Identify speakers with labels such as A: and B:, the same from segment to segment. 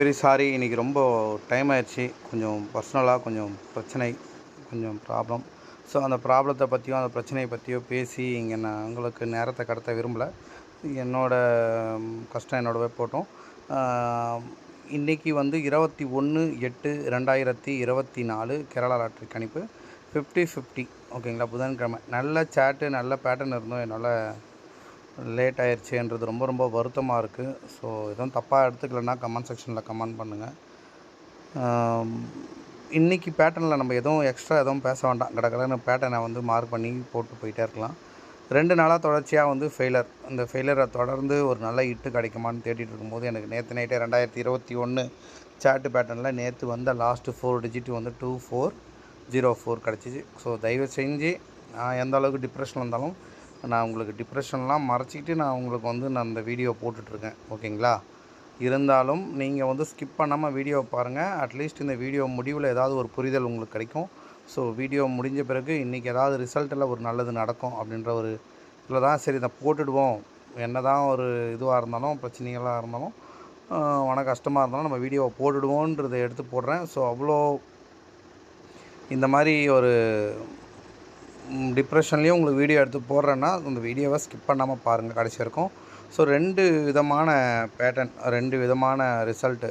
A: Very sorry இன்றைக்கி ரொம்ப time ஆயிடுச்சு. கொஞ்சம் பர்சனலாக கொஞ்சம் பிரச்சனை கொஞ்சம் ப்ராப்ளம் ஸோ அந்த ப்ராப்ளத்தை பற்றியும் அந்த பிரச்சனையை பற்றியோ பேசி இங்கே நான் உங்களுக்கு நேரத்தை கடத்த விரும்பலை. என்னோடய கஷ்டம் என்னோடவே போட்டோம். இன்றைக்கி வந்து இருபத்தி ஒன்று எட்டு ரெண்டாயிரத்தி இருபத்தி நாலு கேரளா லாட்ரி கணிப்பு. ஃபிஃப்டி ஃபிஃப்டி ஓகேங்களா புதன்கிழமை. நல்ல சேட்டு நல்ல பேட்டர்ன் இருந்தோம். என்னால் லேட் ஆயிடுச்சுன்றது ரொம்ப ரொம்ப வருத்தமாக இருக்குது ஸோ எதுவும் தப்பாக எடுத்துக்கலன்னா கமெண்ட் செக்ஷனில் கமெண்ட் பண்ணுங்கள் இன்றைக்கி பேட்டர்னில் நம்ம எதுவும் எக்ஸ்ட்ரா எதுவும் பேச வேண்டாம். கடற்கடன்னு பேட்டர்னை வந்து மார்க் பண்ணி போட்டு போயிட்டே இருக்கலாம். ரெண்டு நாளாக தொடர்ச்சியாக வந்து ஃபெயிலர். இந்த ஃபெயிலரை தொடர்ந்து ஒரு நல்ல இட்டு கிடைக்குமான்னு தேடிட்டு இருக்கும்போது எனக்கு நேற்று நைட்டே ரெண்டாயிரத்தி இருபத்தி ஒன்று சாட்டு பேட்டர்னில் நேற்று வந்த லாஸ்ட்டு ஃபோர் டிஜிட் வந்து டூ ஃபோர் ஜீரோ ஃபோர் கிடச்சிச்சு. ஸோ தயவு செஞ்சு நான் எந்த அளவுக்கு டிப்ரெஷன் இருந்தாலும் நான் உங்களுக்கு டிப்ரெஷன்லாம் மறைச்சிக்கிட்டு நான் உங்களுக்கு வந்து நான் இந்த வீடியோ போட்டுட்ருக்கேன். ஓகேங்களா? இருந்தாலும் நீங்கள் வந்து ஸ்கிப் பண்ணாமல் வீடியோ பாருங்கள் அட்லீஸ்ட் இந்த வீடியோ முடிவில் ஏதாவது ஒரு புரிதல் உங்களுக்கு கிடைக்கும். ஸோ வீடியோ முடிஞ்ச பிறகு இன்றைக்கி ஏதாவது ரிசல்ட்டில் ஒரு நல்லது நடக்கும் அப்படின்ற ஒரு இதில் தான் சரி இதை போட்டுடுவோம். என்ன தான் ஒரு இதுவாக இருந்தாலும் பிரச்சனைகளாக இருந்தாலும் ஆஹ், மன கஷ்டமாக இருந்தாலும் நம்ம வீடியோவை போட்டுடுவோன்றதை எடுத்து போடுறேன். ஸோ அவ்வளோ இந்த மாதிரி ஒரு டிப்ரெஷன்லேயும் உங்களுக்கு வீடியோ எடுத்து போடுறேன்னா அந்த வீடியோவை ஸ்கிப் பண்ணாமல் பாருங்கள் கடைசி வரைக்கும் ஸோ ரெண்டு விதமான பேட்டர்ன் ரெண்டு விதமான ரிசல்ட்டு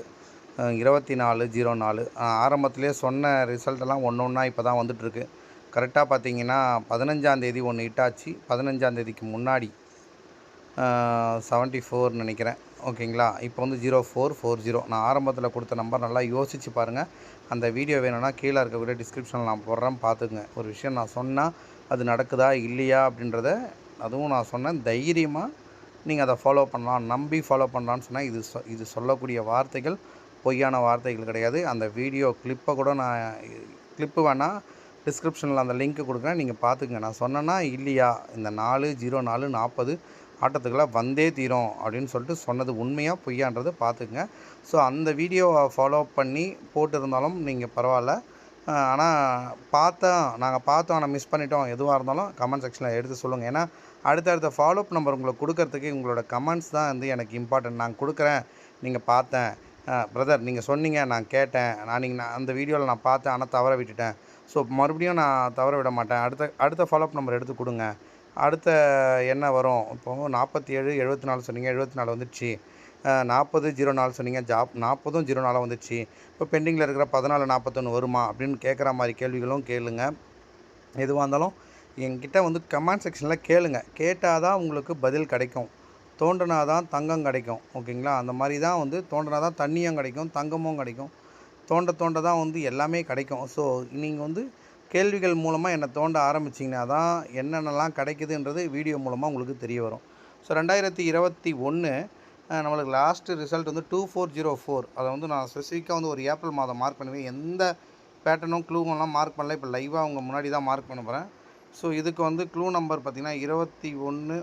A: இருபத்தி நாலு ஜீரோ நாலு ஆரம்பத்திலே சொன்ன ரிசல்ட்டெல்லாம் ஒன்று ஒன்றா இப்போ தான் வந்துட்டுருக்கு. கரெக்டாக பார்த்தீங்கன்னா பதினஞ்சாந்தேதி ஒன்று இட்டாச்சு பதினஞ்சாந்தேதிக்கு முன்னாடி செவன்ட்டி ஃபோர் நினைக்கிறேன். ஓகேங்களா? இப்போ வந்து ஜீரோ ஃபோர் ஃபோர் ஜீரோ. நான் ஆரம்பத்தில் கொடுத்த நம்பர் நல்லா யோசித்து பாருங்கள் அந்த வீடியோ வேணும்னா கீழே இருக்கக்கூடிய டிஸ்கிரிப்ஷனில் நான் போடுறேன். பார்த்துக்குங்க. ஒரு விஷயம் நான் சொன்னால் அது நடக்குதா இல்லையா அப்படின்றத அதுவும் நான் சொன்னேன். தைரியமாக நீங்கள் அதை ஃபாலோ பண்ணலாம். நம்பி ஃபாலோ பண்ணலான்னு சொன்னால் இது சொ இது சொல்லக்கூடிய வார்த்தைகள் பொய்யான வார்த்தைகள் கிடையாது. அந்த வீடியோ கிளிப்பை கூட நான் கிளிப்பு வேணால் டிஸ்கிரிப்ஷனில் அந்த லிங்க்கு கொடுக்குறேன். நீங்கள் பார்த்துக்குங்க. நான் சொன்னேன்னா இல்லையா? இந்த நாலு ஜீரோ நாலு நாற்பது ஆட்டத்துக்கெல்லாம் வந்தே தீரும் அப்படின்னு சொல்லிட்டு சொன்னது உண்மையாக பொய்யான்றதை பார்த்துக்குங்க. ஸோ அந்த வீடியோவை ஃபாலோ பண்ணி போட்டிருந்தாலும் நீங்கள் பரவாயில்ல. ஆனால் பார்த்தோம் நாங்கள் பார்த்தோம் ஆனால் மிஸ் பண்ணிட்டோம் எதுவாக இருந்தாலும் கமெண்ட் செக்ஷனில் எடுத்து சொல்லுங்கள் ஏன்னா அடுத்தடுத்த ஃபாலோஅப் நம்பர் உங்களுக்கு கொடுக்கறதுக்கு உங்களோட கமெண்ட்ஸ் தான் வந்து எனக்கு இம்பார்ட்டன்ட் நான் கொடுக்குறேன் நீங்கள் பார்த்தேன். பிரதர் நீங்கள் சொன்னீங்க நான் கேட்டேன். நான் நீங்கள் நான் அந்த வீடியோவில் நான் பார்த்தேன் ஆனால் தவற விட்டுட்டேன். ஸோ மறுபடியும் நான் தவற விட மாட்டேன். அடுத்த அடுத்த ஃபாலோஅப் நம்பர் எடுத்து கொடுங்க. அடுத்த என்ன வரும்? இப்போ நாற்பத்தி ஏழு எழுபத்தி நாலு சொன்னீங்க எழுபத்தி நாலு வந்துடுச்சு. நாற்பது ஜீரோ நாலு சொன்னீங்க ஜாப் நாற்பதும் ஜீரோ நாலாக வந்துச்சு இப்போ பெண்டிங்கில் இருக்கிற பதினாலு நாற்பத்தொன்று வருமா? அப்படின்னு கேட்குற மாதிரி கேள்விகளும் கேளுங்க. எதுவாக இருந்தாலும் என்கிட்ட வந்து கமெண்ட் செக்ஷனில் கேளுங்க. கேட்டால் தான் உங்களுக்கு பதில் கிடைக்கும். தோண்டினா தான் தங்கம் கிடைக்கும். ஓகேங்களா? அந்த மாதிரி தான் வந்து தோண்டினா தான் தண்ணியும் கிடைக்கும் தங்கமும் கிடைக்கும். தோண்ட தோண்ட தான் வந்து எல்லாமே கிடைக்கும். ஸோ நீங்கள் வந்து கேள்விகள் மூலமாக என்னை தோண்ட ஆரம்பிச்சிங்கன்னா தான் என்னென்னலாம் கிடைக்குதுன்றது வீடியோ மூலமாக உங்களுக்கு தெரிய வரும். ஸோ ரெண்டாயிரத்தி இருபத்தி ஒன்று நம்மளுக்கு லாஸ்ட்டு ரிசல்ட் வந்து டூ ஃபோர் ஜீரோ ஃபோர் அதை வந்து நான் ஸ்பெசிஃபிக்காக வந்து ஒரு ஏப்ரல் மாதம் மார்க் பண்ணுவேன். எந்த பேட்டர்னும் க்ளூவெல்லாம் மார்க் பண்ணல. இப்போ லைவாக அவங்க முன்னாடி தான் மார்க் பண்ண போகிறேன் ஸோ இதுக்கு வந்து க்ளூ நம்பர் பார்த்திங்கன்னா இருபத்தி ஒன்று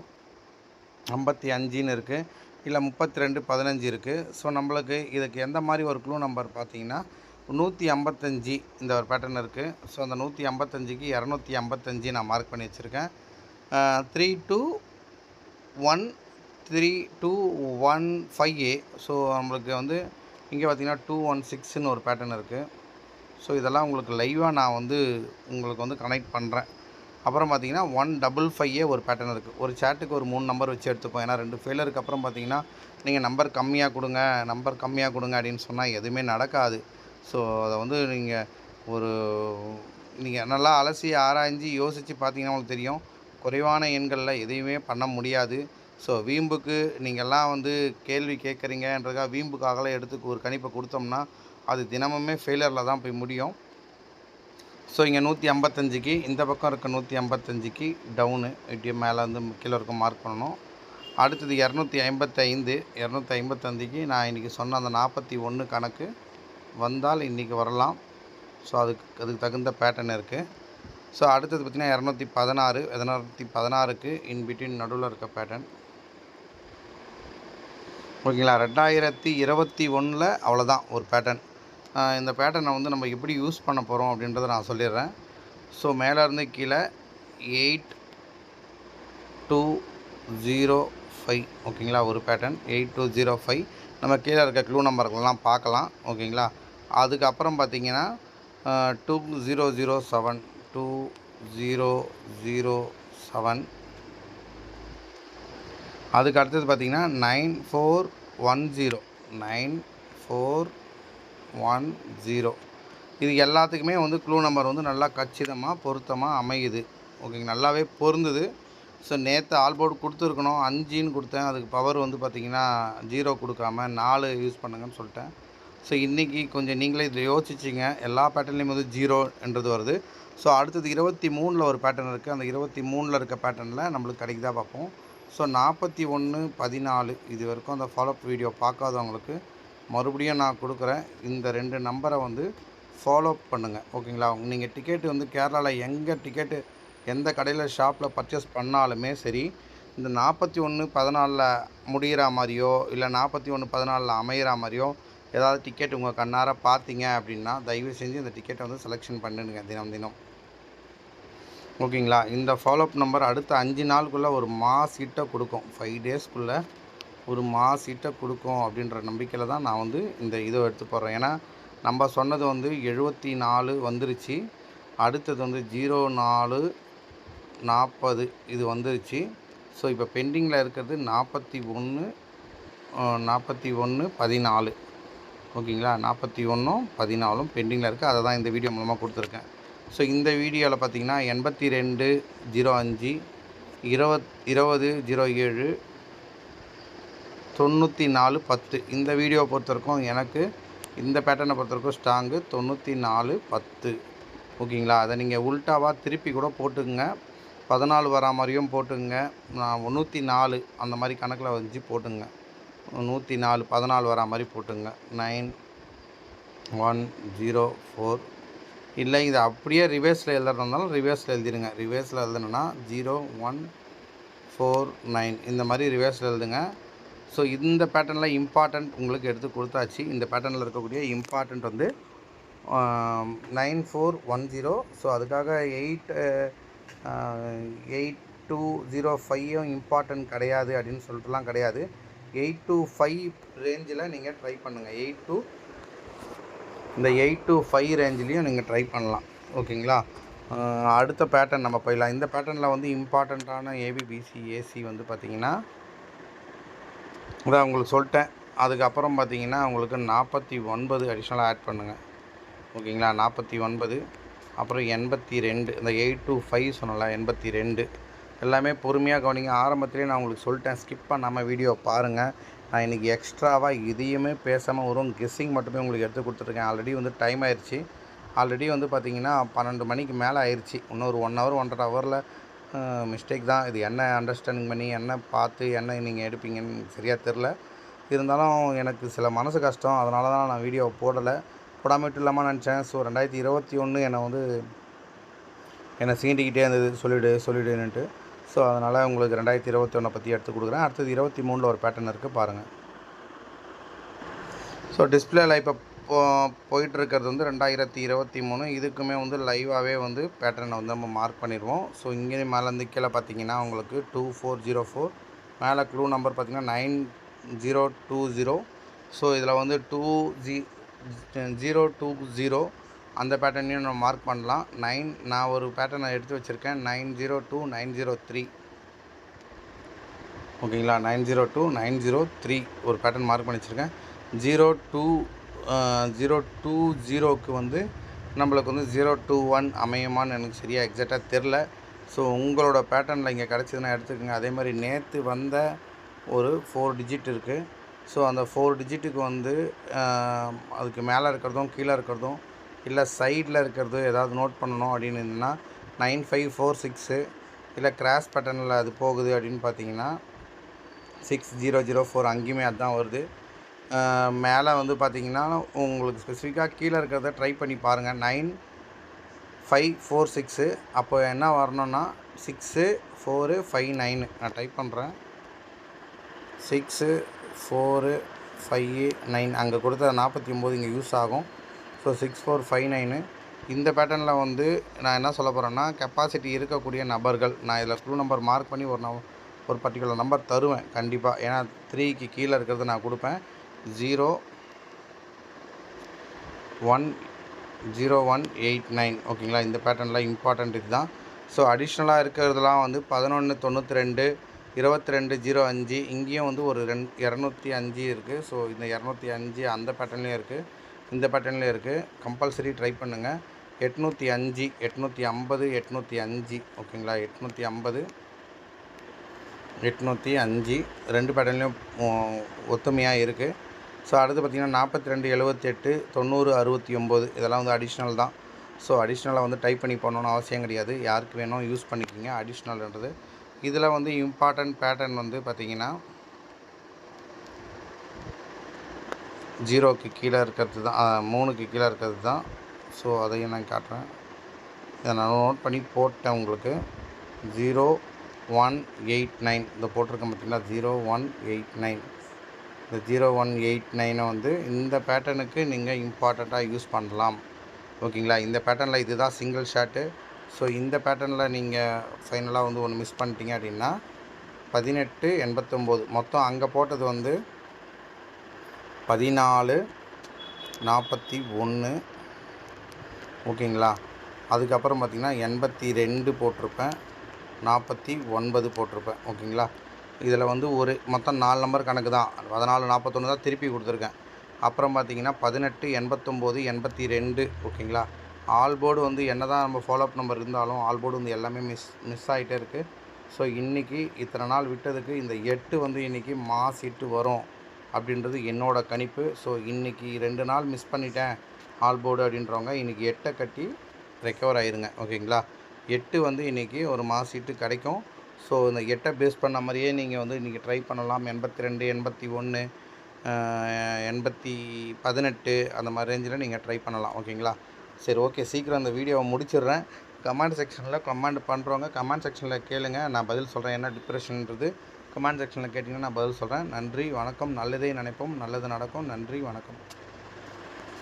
A: ஐம்பத்தி அஞ்சுன்னு இருக்குது இல்லை முப்பத்தி ரெண்டு பதினஞ்சு இருக்குது ஸோ நம்மளுக்கு இதுக்கு எந்த மாதிரி ஒரு க்ளூ நம்பர் பார்த்தீங்கன்னா நூற்றி ஐம்பத்தஞ்சு இந்த ஒரு பேட்டர்ன் இருக்குது ஸோ அந்த நூற்றி ஐம்பத்தஞ்சுக்கு இரநூத்தி ஐம்பத்தஞ்சு நான் மார்க் பண்ணி வச்சுருக்கேன். Three two one three two one five ஏ ஸோ நம்மளுக்கு வந்து இங்கே பார்த்தீங்கன்னா டூ ஒன் சிக்ஸ்னு ஒரு பேட்டர்ன் இருக்குது ஸோ இதெல்லாம் உங்களுக்கு லைவாக நான் வந்து உங்களுக்கு வந்து கனெக்ட் பண்ணுறேன் அப்புறம் பார்த்திங்கன்னா ஒன் டபுள் ஃபைவ் ஏ ஒரு பேட்டர்ன் இருக்குது ஒரு சேட்டுக்கு ஒரு மூணு நம்பர் வச்சு எடுத்துப்போம் ஏன்னா ரெண்டு ஃபெயிலருக்கு அப்புறம் பார்த்தீங்கன்னா நீங்கள் நம்பர் கம்மியாக கொடுங்க நம்பர் கம்மியாக கொடுங்க அப்படின்னு சொன்னால் எதுவுமே நடக்காது. ஸோ அதை வந்து நீங்கள் ஒரு நீங்கள் நல்லா அலசி ஆராய்ஞ்சு யோசித்து பார்த்தீங்கன்னா உங்களுக்கு தெரியும். குறைவான எண்களில் எதையுமே பண்ண முடியாது. ஸோ வீம்புக்கு நீங்கள்லாம் வந்து கேள்வி கேட்குறீங்கன்றதுக்காக வீம்புக்காகலாம் எடுத்து ஒரு கணிப்பை கொடுத்தோம்னா அது தினமுமே ஃபெயிலரில் தான் போய் முடியும். ஸோ இங்கே நூற்றி ஐம்பத்தஞ்சுக்கு இந்த பக்கம் இருக்க நூற்றி ஐம்பத்தஞ்சுக்கு டவுனு இப்படி மேலே வந்து கீழே இருக்க மார்க் பண்ணணும். அடுத்தது இரநூத்தி ஐம்பத்தைந்து இரநூத்தி ஐம்பத்தஞ்சுக்கு நான் இன்றைக்கி சொன்ன அந்த நாற்பத்தி ஒன்று கணக்கு. வந்தால் இன்றைக்கி வரலாம். ஸோ அதுக்கு அதுக்கு தகுந்த பேட்டர்ன் இருக்குது ஸோ அடுத்தது பார்த்திங்கன்னா இரநூத்தி பதினாறு இரநூத்தி பதினாறுக்கு இன் பிட்வீன் நடுவில் இருக்க பேட்டர்ன் ஓகேங்களா? ரெண்டாயிரத்தி இருபத்தி ஒன்றில் அவ்வளோதான் ஒரு பேட்டர்ன் இந்த பேட்டர்னை வந்து நம்ம எப்படி யூஸ் பண்ண போகிறோம் அப்படின்றத நான் சொல்லிடுறேன். ஸோ மேலேருந்து கீழே எயிட் டூ ஜீரோ ஃபைவ் ஓகேங்களா? ஒரு pattern eight two zero five. நம்ம கீழே இருக்க க்ளூ நம்பர்கள்லாம் பார்க்கலாம் ஓகேங்களா? அதுக்கப்புறம் பார்த்தீங்கன்னா two zero zero seven two zero zero seven அதுக்கு அடுத்தது பார்த்தீங்கன்னா nine four one zero nine four one zero இது எல்லாத்துக்குமே வந்து க்ளூ நம்பர் வந்து நல்லா கச்சிதமாக பொருத்தமாக அமையுது. ஓகேங்க நல்லாவே பொருந்துது. ஸோ நேற்று ஆல்போர்டு கொடுத்துருக்கணும் அஞ்சுன்னு கொடுத்தேன். அதுக்கு பவர் வந்து பார்த்திங்கன்னா ஜீரோ கொடுக்காம நாலு யூஸ் பண்ணுங்கன்னு சொல்லிட்டேன். ஸோ இன்றைக்கி கொஞ்சம் நீங்களே இதில் யோசிச்சிங்க. எல்லா பேட்டர்ன்லேயும் வந்து ஜீரோன்றது வருது. ஸோ அடுத்தது இருபத்தி மூணில் ஒரு பேட்டர்ன் இருக்குது அந்த இருபத்தி மூணில் இருக்க பேட்டர்னில் நம்மளுக்கு கிடைக்குதா பார்ப்போம். ஸோ நாற்பத்தி ஒன்று பதினாலு இது வரைக்கும் அந்த ஃபாலோஅப் வீடியோ பார்க்காதவங்களுக்கு மறுபடியும் நான் கொடுக்குறேன். இந்த ரெண்டு நம்பரை வந்து ஃபாலோ பண்ணுங்கள் ஓகேங்களா? நீங்கள் டிக்கெட்டு வந்து கேரளாவில் எங்கே டிக்கெட்டு எந்த கடையில் ஷாப்பில் பர்ச்சேஸ் பண்ணாலுமே சரி இந்த நாற்பத்தி ஒன்று பதினாலில் முடிகிற மாதிரியோ இல்லை நாற்பத்தி ஒன்று பதினாலில் அமையிற மாதிரியோ ஏதாவது டிக்கெட் உங்கள் கண்ணார பார்த்தீங்க அப்படின்னா தயவு செஞ்சு இந்த டிக்கெட்டை வந்து செலெக்ஷன் பண்ணுங்க தினம் தினம். ஓகேங்களா? இந்த ஃபாலோஅப் நம்பர் அடுத்த அஞ்சு நாளுக்குள்ளே ஒரு மாஸ் ஹிட்டை கொடுக்கும். ஃபைவ் டேஸ்க்குள்ளே ஒரு மாஸ் ஹிட்டை கொடுக்கும் அப்படின்ற நம்பிக்கையில் தான் நான் வந்து இந்த இதை எடுத்து போடுறேன். ஏன்னா நம்ம சொன்னது வந்து எழுபத்தி நாலு வந்துருச்சு. அடுத்தது வந்து ஜீரோ நாலு நாற்பது இது வந்துருச்சு. ஸோ இப்போ பெண்டிங்கில் இருக்கிறது நாற்பத்தி ஒன்று நாற்பத்தி ஒன்று பதினாலு. ஓகேங்களா? நாற்பத்தி ஒன்றும் பதினாலும் பெண்டிங்கில் இருக்குது. அதை தான் இந்த வீடியோ மூலமாக கொடுத்துருக்கேன். ஸோ இந்த வீடியோவில் பார்த்தீங்கன்னா எண்பத்தி ரெண்டு ஜீரோ அஞ்சு இருபத் இருபது ஜீரோ ஏழு தொண்ணூற்றி நாலு பத்து. இந்த வீடியோவை பொறுத்த வரைக்கும் எனக்கு இந்த பேட்டர்னை பொறுத்தவரைக்கும் ஸ்ட்ராங்கு தொண்ணூற்றி நாலு பத்து. ஓகேங்களா? அதை நீங்கள் உல்ட்டாவாக திருப்பி கூட போட்டுக்குங்க. பதினாலு வரா மாதிரியும் போட்டுங்க நான் நூற்றி நாலு அந்த மாதிரி கணக்கில் வச்சு போட்டுங்க நூற்றி நாலு பதினாலு வரா மாதிரி போட்டுங்க. Nine one zero four. இல்லை இது அப்படியே ரிவர்ஸில் எழுதுறதுனாலும் ரிவர்ஸில் எழுதிடுங்க. ரிவர்ஸில் எழுதணுன்னா ஜீரோ ஒன் ஃபோர் நைன். இந்த மாதிரி ரிவர்ஸில் எழுதுங்க. ஸோ இந்த பேட்டர்னில் இம்பார்ட்டண்ட் உங்களுக்கு எடுத்து கொடுத்தாச்சு. இந்த பேட்டர்னில் இருக்கக்கூடிய இம்பார்ட்டண்ட் வந்து nine four one zero. So அதுக்காக எயிட் எயிட் டூ ஜீரோ ஃபைவும் இம்பார்ட்டன்ட் கிடையாது அப்படின்னு சொல்லிட்டுலாம் கிடையாது. எயிட் டூ ஃபைவ் ரேஞ்சில் நீங்கள் ட்ரை பண்ணுங்கள் எயிட் டூ இந்த எயிட் டு ஃபைவ் ரேஞ்சிலையும் நீங்கள் ட்ரை பண்ணலாம். ஓகேங்களா? அடுத்த பேட்டர்ன் நம்ம போயிடலாம். இந்த பேட்டர்னில் வந்து இம்பார்ட்டண்ட்டான ஏபிபிசி ஏசி வந்து பார்த்திங்கன்னா இதை உங்களுக்கு சொல்லிட்டேன். அதுக்கப்புறம் பார்த்தீங்கன்னா உங்களுக்கு நாற்பத்தி ஒன்பது அடிஷ்னலாக ஆட் பண்ணுங்கள் ஓகேங்களா? நாற்பத்தி ஒன்பது அப்புறம் எண்பத்தி ரெண்டு. இந்த எயிட் டு ஃபைவ் சொன்னல எண்பத்தி ரெண்டு. எல்லாமே பொறுமையாக கவனிங்க. ஆரம்பத்துலேயே நான் உங்களுக்கு சொல்லிட்டேன். ஸ்கிப் பண்ணாமல் வீடியோ பாருங்கள் நான் இன்றைக்கி எக்ஸ்ட்ராவாக இதையுமே பேசாமல் வரும் கெஸ்ஸிங் மட்டுமே உங்களுக்கு எடுத்து கொடுத்துருக்கேன். ஆல்ரெடி வந்து டைம் ஆயிடுச்சு ஆல்ரெடி வந்து பார்த்திங்கன்னா பன்னெண்டு மணிக்கு மேலே ஆயிடுச்சு இன்னொரு ஒன் ஹவர் ஒன்றரை ஹவரில் மிஸ்டேக் தான். இது என்ன அண்டர்ஸ்டாண்டிங் பண்ணி என்ன பார்த்து என்ன நீங்கள் எடுப்பீங்கன்னு சரியாக தெரில இருந்தாலும் எனக்கு சில மனசு கஷ்டம். அதனால தான் நான் வீடியோ போடலை. போடாமட்டு இல்லாமல் நினச்சேன். ஸோ ரெண்டாயிரத்தி இருபத்தி ஒன்று என்னை வந்து என்னை சீண்டிக்கிட்டே இருந்தது. சொல்லிவிடு சொல்லிவிடுன்னுட்டு ஸோ அதனால் உங்களுக்கு ரெண்டாயிரத்தி இருபத்தி ஒன்றை பற்றி எடுத்து கொடுக்குறேன். அடுத்தது இருபத்தி மூணில் ஒரு பேட்டர்ன் இருக்குது பாருங்கள் ஸோ டிஸ்பிளேல இப்போ போயிட்டுருக்கிறது வந்து ரெண்டாயிரத்தி இருபத்தி மூணு இதுக்குமே வந்து லைவாகவே வந்து பேட்டர்னை வந்து நம்ம மார்க் பண்ணிடுவோம். ஸோ இங்கே மேலேருந்து கீழே பார்த்தீங்கன்னா உங்களுக்கு டூ ஃபோர் ஜீரோ ஃபோர் மேலே க்ளூ நம்பர் பார்த்தீங்கன்னா nine zero two zero so இதில் வந்து டூ ஜி ஜீரோ டூ ஜீரோ அந்த பேட்டர்னையும் நம்ம மார்க் பண்ணலாம். நைன் நான் ஒரு பேட்டர்னை எடுத்து வச்சுருக்கேன். Nine zero two nine zero three ஓகேங்களா? Nine zero two nine zero three ஒரு பேட்டர்ன் மார்க் பண்ணி வச்சுருக்கேன். ஜீரோ டூ ஜீரோ டூ ஜீரோக்கு வந்து நம்மளுக்கு வந்து ஜீரோ டூ ஒன் அமையுமான்னு எனக்கு சரியாக எக்ஸாக்டாக தெரில ஸோ உங்களோட பேட்டர்னில் இங்கே கிடச்சிதுன்னா எடுத்துக்கோங்க. அதே மாதிரி நேற்று வந்த ஒரு ஃபோர் டிஜிட் இருக்குது ஸோ அந்த ஃபோர் டிஜிட்டுக்கு வந்து அதுக்கு மேலே இருக்கிறதும் கீழே இருக்கிறதும் இல்லை சைடில் இருக்கிறது ஏதாவது நோட் பண்ணணும் அப்படின்னு இருந்ததுன்னா நைன் ஃபைவ் ஃபோர் சிக்ஸு இல்லை கிராஸ் பட்டனில் அது போகுது அப்படின்னு பார்த்தீங்கன்னா சிக்ஸ் ஜீரோ ஜீரோ ஃபோர் அங்கேயுமே அதுதான் வருது. மேலே வந்து பார்த்தீங்கன்னா உங்களுக்கு ஸ்பெசிஃபிக்காக கீழே இருக்கிறத ட்ரை பண்ணி பாருங்கள். Nine five four six. அப்போ என்ன வரணும்னா சிக்ஸு ஃபோரு ஃபைவ் நைனு. நான் டைப் பண்ணுறேன். Six four five nine. அங்கே கொடுத்த நாற்பத்தி ஒம்பது இங்கே யூஸ் ஆகும். So six four five nine. இந்த பேட்டர்னில் வந்து நான் என்ன சொல்ல போகிறேன்னா கெப்பாசிட்டி இருக்கக்கூடிய நபர்கள் நான் இதில் ஸ்க்ரூ நம்பர் மார்க் பண்ணி ஒரு ஒரு பர்டிகுலர் நம்பர் தருவேன் கண்டிப்பாக ஏன்னா த்ரீக்கு கீழே இருக்கிறத நான் கொடுப்பேன். Zero one zero one eight nine ஓகேங்களா? இந்த பேட்டர்னில் இம்பார்ட்டண்ட் இது தான் ஸோ அடிஷ்னலாக இருக்கிறதுலாம் வந்து பதினொன்று தொண்ணூற்றி ரெண்டு இருபத்தி ரெண்டு ஜீரோ அஞ்சு. இங்கேயும் வந்து ஒரு ரெண் இரநூத்தி அஞ்சு இருக்குது ஸோ இந்த இரநூத்தி அஞ்சு அந்த பேட்டர்ன்லேயும் இருக்குது இந்த பேட்டர்னில் இருக்குது கம்பல்சரி ட்ரை பண்ணுங்கள் எட்நூற்றி அஞ்சு எட்நூற்றி ஐம்பது எட்நூற்றி அஞ்சு. ஓகேங்களா எட்நூற்றி ஐம்பது எட்நூற்றி அஞ்சு. ரெண்டு பேட்டர்ன்லேயும் ஒத்துமையாக இருக்குது ஸோ அடுத்து பார்த்திங்கன்னா நாற்பத்தி ரெண்டு எழுபத்தெட்டு தொண்ணூறு அறுபத்தி ஒம்பது. இதெல்லாம் வந்து அடிஷ்னல் தான். ஸோ அடிஷ்னலாக வந்து டைப் பண்ணி போகணுன்னு அவசியம் கிடையாது. யாருக்கு வேணும் யூஸ் பண்ணிக்கிங்க. அடிஷ்னல்ன்றது இதில் வந்து இம்பார்ட்டன்ட் பேட்டர்ன் வந்து பார்த்திங்கன்னா ஜீரோக்கு கீழே இருக்கிறது தான் மூணுக்கு கீழே இருக்கிறது தான். ஸோ அதையும் நான் காட்டுறேன். இதை நான் நோட் பண்ணி போட்டேன் உங்களுக்கு. ஜீரோ ஒன் எயிட் நைன் இந்த போட்டிருக்கேன் பார்த்தீங்களா? ஜீரோ ஒன் எயிட் நைன் இந்த ஜீரோ ஒன் எயிட் நைனை வந்து இந்த பேட்டர்னுக்கு நீங்கள் இம்பார்ட்டண்ட்டாக யூஸ் பண்ணலாம். ஓகேங்களா இந்த பேட்டர்னில் இதுதான் சிங்கிள் ஷாட்டு ஸோ இந்த பேட்டர்னில் நீங்கள் ஃபைனலாக வந்து ஒன்று மிஸ் பண்ணிட்டீங்க அப்படின்னா பதினெட்டு எண்பத்தொம்போது. மொத்தம் அங்கே போட்டது வந்து பதினாலு நாற்பத்தி ஒன்று ஓகேங்களா? அதுக்கப்புறம் பார்த்திங்கன்னா எண்பத்தி ரெண்டு போட்டிருப்பேன். நாற்பத்தி ஒன்பது போட்டிருப்பேன். ஓகேங்களா? இதில் வந்து ஒரு மொத்தம் நாலு நம்பர் கணக்கு தான். பதினாலு நாற்பத்தொன்று தான் திருப்பி கொடுத்துருக்கேன். அப்புறம் பார்த்திங்கன்னா பதினெட்டு எண்பத்தொம்போது எண்பத்தி ரெண்டு. ஓகேங்களா? ஆல் போர்டு வந்து என்ன தான் நம்ம ஃபாலோஅப் நம்பர் இருந்தாலும் ஆல் போர்டு வந்து எல்லாமே மிஸ் மிஸ் ஆகிட்டே இருக்குது ஸோ இன்றைக்கி இத்தனை நாள் விட்டதுக்கு இந்த எட்டு வந்து இன்றைக்கி மாஸ் இட்டு வரும். அப்படின்றது என்னோட கணிப்பு. ஸோ இன்றைக்கி ரெண்டு நாள் மிஸ் பண்ணிட்டேன். ஆல் போர்டு அப்படின்றவங்க இன்றைக்கி எட்டை கட்டி ரெக்கவர் ஆயிருங்க. ஓகேங்களா? எட்டு வந்து இன்றைக்கி ஒரு மாஸ் கிடைக்கும். ஸோ இந்த எட்டை பேஸ் பண்ண மாதிரியே நீங்கள் வந்து இன்றைக்கி ட்ரை பண்ணலாம். எண்பத்தி ரெண்டு எண்பத்தி ஒன்று எண்பத்தி பதினெட்டு அந்த மாதிரி ரேஞ்சில் நீங்கள் ட்ரை பண்ணலாம். ஓகேங்களா? சரி ஓகே. சீக்கிரம் அந்த வீடியோவை முடிச்சிடுறேன். கமெண்ட் செக்ஷனில் கமெண்ட் பண்ணுறவங்க கமெண்ட் செக்ஷனில் கேளுங்கள் நான் பதில் சொல்கிறேன் என்ன டிப்ரெஷன்ன்றது கமெண்ட் செக்ஷனில் கேட்டிங்கன்னா நான் பதில் சொல்கிறேன் நன்றி வணக்கம். நல்லதே நினைப்போம். நல்லது நடக்கும். நன்றி வணக்கம்.